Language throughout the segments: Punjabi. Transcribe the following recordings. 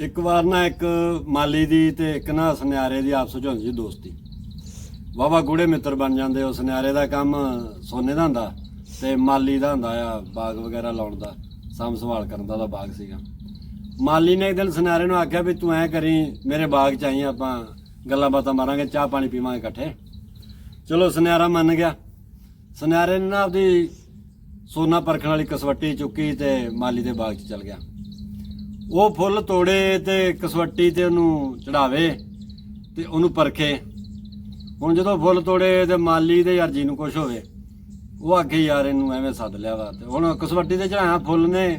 ਇੱਕ ਵਾਰ ਨਾ ਇੱਕ ਮਾਲੀ ਦੀ ਤੇ ਇੱਕ ਨਾ ਸੁਨਿਆਰੇ ਦੀ ਆਪਸ ਵਿੱਚ ਹੁੰਦੀ ਸੀ ਦੋਸਤੀ। ਵਾਵਾ ਗੂੜੇ ਮਿੱਤਰ ਬਣ ਜਾਂਦੇ, ਉਹ ਸੁਨਿਆਰੇ ਦਾ ਕੰਮ ਸੋਨੇ ਦਾ ਹੁੰਦਾ ਤੇ ਮਾਲੀ ਦਾ ਹੁੰਦਾ ਆ ਬਾਗ ਵਗੈਰਾ ਲਾਉਣ ਦਾ, ਸਾਂਭ ਸੰਭਾਲ ਕਰਨ ਦਾ ਉਹਦਾ ਬਾਗ ਸੀਗਾ। ਮਾਲੀ ਨੇ ਇੱਕ ਦਿਨ ਸੁਨਿਆਰੇ ਨੂੰ ਆਖਿਆ ਵੀ ਤੂੰ ਐ ਕਰੀ, ਮੇਰੇ ਬਾਗ ਚ ਆਈ ਆਪਾਂ ਗੱਲਾਂ ਬਾਤਾਂ ਮਾਰਾਂਗੇ, ਚਾਹ ਪਾਣੀ ਪੀਵਾਂਗੇ ਇਕੱਠੇ। ਚਲੋ ਸੁਨਿਆਰਾ ਮੰਨ ਗਿਆ। ਸੁਨਿਆਰੇ ਨੇ ਨਾ ਆਪਦੀ ਸੋਨਾ ਪਰਖਣ ਵਾਲੀ ਕਸਵੱਟੀ ਚੁੱਕੀ ਤੇ ਮਾਲੀ ਦੇ ਬਾਗ 'ਚ ਚਲ ਗਿਆ। ਉਹ ਫੁੱਲ ਤੋੜੇ ਤੇ ਕਸਵੱਟੀ ਤੇ ਉਹਨੂੰ ਚੜਾਵੇ ਤੇ ਉਹਨੂੰ ਪਰਖੇ। ਹੁਣ ਜਦੋਂ ਫੁੱਲ ਤੋੜੇ ਤੇ ਮਾਲੀ ਦੇ ਅਰਜੀ ਨੂੰ ਕੁਝ ਹੋਵੇ, ਉਹ ਆਖੇ, ਯਾਰ, ਇਹਨੂੰ ਐਵੇਂ ਸੱਦ ਲਿਆ ਵਾ। ਤੇ ਹੁਣ ਕਸਵੱਟੀ ਤੇ ਚੜਾਇਆ ਫੁੱਲ ਨੇ,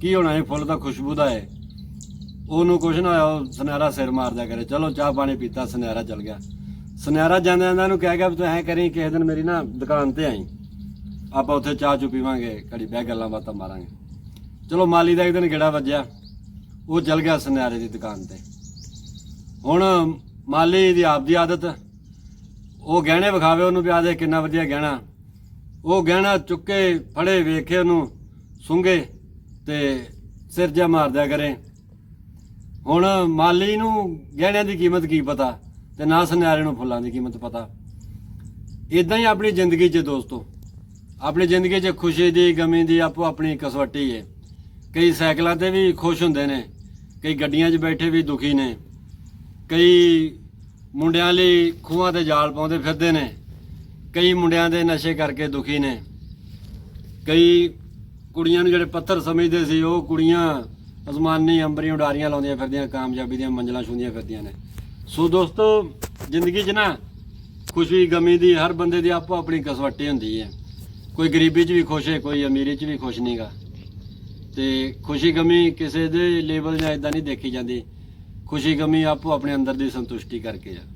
ਕੀ ਹੋਣਾ ਇਹ ਫੁੱਲ ਤਾਂ ਖੁਸ਼ਬੂ ਦਾ ਹੈ ਉਹਨੂੰ ਕੁਛ ਨਾ ਹੋਇਆ, ਉਹ ਸੁਨਿਆਰਾ ਸਿਰ ਮਾਰਦਾ ਕਰੇ, ਚਲੋ, ਚਾਹ ਪਾਣੀ ਪੀਤਾ, ਸੁਨਹਿਰਾ ਚਲ ਗਿਆ। ਸੁਨਿਆਰਾ ਜਾਂਦੇ ਜਾਂਦੇ ਉਹਨੂੰ ਕਹਿ ਗਿਆ ਵੀ ਤੂੰ ਐਂ ਕਰੀ, ਕਿਸੇ ਦਿਨ ਮੇਰੀ ਨਾ ਦੁਕਾਨ ਤੇ ਆਈ। ਆਪਾਂ ਉੱਥੇ ਚਾਹ ਚੁ ਪੀਵਾਂਗੇ, ਘੜੀ ਬਹਿ ਗੱਲਾਂ ਬਾਤਾਂ ਮਾਰਾਂਗੇ। ਚਲੋ, ਮਾਲੀ ਦਾ ਇੱਕ ਦਿਨ ਗੇੜਾ ਵੱਜਿਆ। ਉਹ ਚਲ ਗਿਆ ਸੁਨਿਆਰੇ ਦੀ ਦੁਕਾਨ ਤੇ। ਹੁਣ ਮਾਲੀ ਦੀ ਆਪਦੀ ਆਦਤ, ਉਹ ਗਹਿਣੇ ਵਿਖਾਵੇ, ਉਹਨੂੰ ਵੀ ਆ ਦੇ ਕਿੰਨਾ ਵਧੀਆ ਗਹਿਣਾ। ਉਹ ਗਹਿਣਾ ਚੁੱਕੇ ਫੜੇ, ਵੇਖੇ ਉਹਨੂੰ ਸੁੰਗੇ ਤੇ ਸਿਰ ਜਾ ਮਾਰਦਿਆ ਕਰੇ। ਹੁਣ ਮਾਲੀ ਨੂੰ ਗਹਿਣਿਆਂ ਦੀ ਕੀਮਤ ਕੀ ਪਤਾ ਤੇ ਨਾ ਸੁਨਿਆਰੇ ਨੂੰ ਫੁੱਲਾਂ ਦੀ ਕੀਮਤ ਪਤਾ। ਇਦਾਂ ਹੀ ਆਪਣੀ ਜ਼ਿੰਦਗੀ 'ਚ ਦੋਸਤੋ, ਆਪਣੀ ਜ਼ਿੰਦਗੀ 'ਚ ਖੁਸ਼ੀ ਦੀ, ਗਮੀ ਦੀ ਆਪੋ ਆਪਣੀ ਕਸਵੱਟੀ ਹੈ ਕਈ ਸਾਈਕਲਾਂ ਤੇ ਵੀ ਖੁਸ਼ ਹੁੰਦੇ ਨੇ, ਕਈ ਗੱਡੀਆਂ 'ਚ ਬੈਠੇ ਵੀ ਦੁਖੀ ਨੇ, ਕਈ ਮੁੰਡਿਆਂ ਲਈ ਖੂਹਾਂ ਤੇ ਜਾਲ ਪਾਉਂਦੇ ਫਿਰਦੇ ਨੇ, ਕਈ ਮੁੰਡਿਆਂ ਦੇ ਨਸ਼ੇ ਕਰਕੇ ਦੁਖੀ ਨੇ, ਕਈ ਕੁੜੀਆਂ ਨੂੰ ਜਿਹੜੇ ਪੱਥਰ ਸਮਝਦੇ ਸੀ, ਉਹ ਕੁੜੀਆਂ ਅਸਮਾਨੀ ਅੰਬਰੀ ਉਡਾਰੀਆਂ ਲਾਉਂਦੀਆਂ ਫਿਰਦੀਆਂ, ਕਾਮਯਾਬੀ ਦੀਆਂ ਮੰਜ਼ਲਾਂ ਛੂੰਦੀਆਂ ਫਿਰਦੀਆਂ ਨੇ। ਸੋ ਦੋਸਤੋ, ਜ਼ਿੰਦਗੀ 'ਚ ਨਾ ਖੁਸ਼ੀ, ਗਮੀ ਦੀ ਹਰ ਬੰਦੇ ਦੀ ਆਪੋ ਆਪਣੀ ਕਸਵੱਟੀ ਹੁੰਦੀ ਹੈ। ਕੋਈ ਗਰੀਬੀ 'ਚ ਵੀ ਖੁਸ਼ ਹੈ, ਕੋਈ ਅਮੀਰੀ 'ਚ ਵੀ ਖੁਸ਼ ਨਹੀਂਗਾ ਤੇ ਖੁਸ਼ੀ ਗਮੀ ਕਿਸੇ ਦੇ ਲੈਵਲ ਜਾਂ ਇਦਾਂ ਨਹੀਂ ਦੇਖੀ ਜਾਂਦੀ। ਖੁਸ਼ੀ ਗਮੀ ਆਪੋ ਆਪਣੇ ਅੰਦਰ ਦੀ ਸੰਤੁਸ਼ਟੀ ਕਰਕੇ ਆ।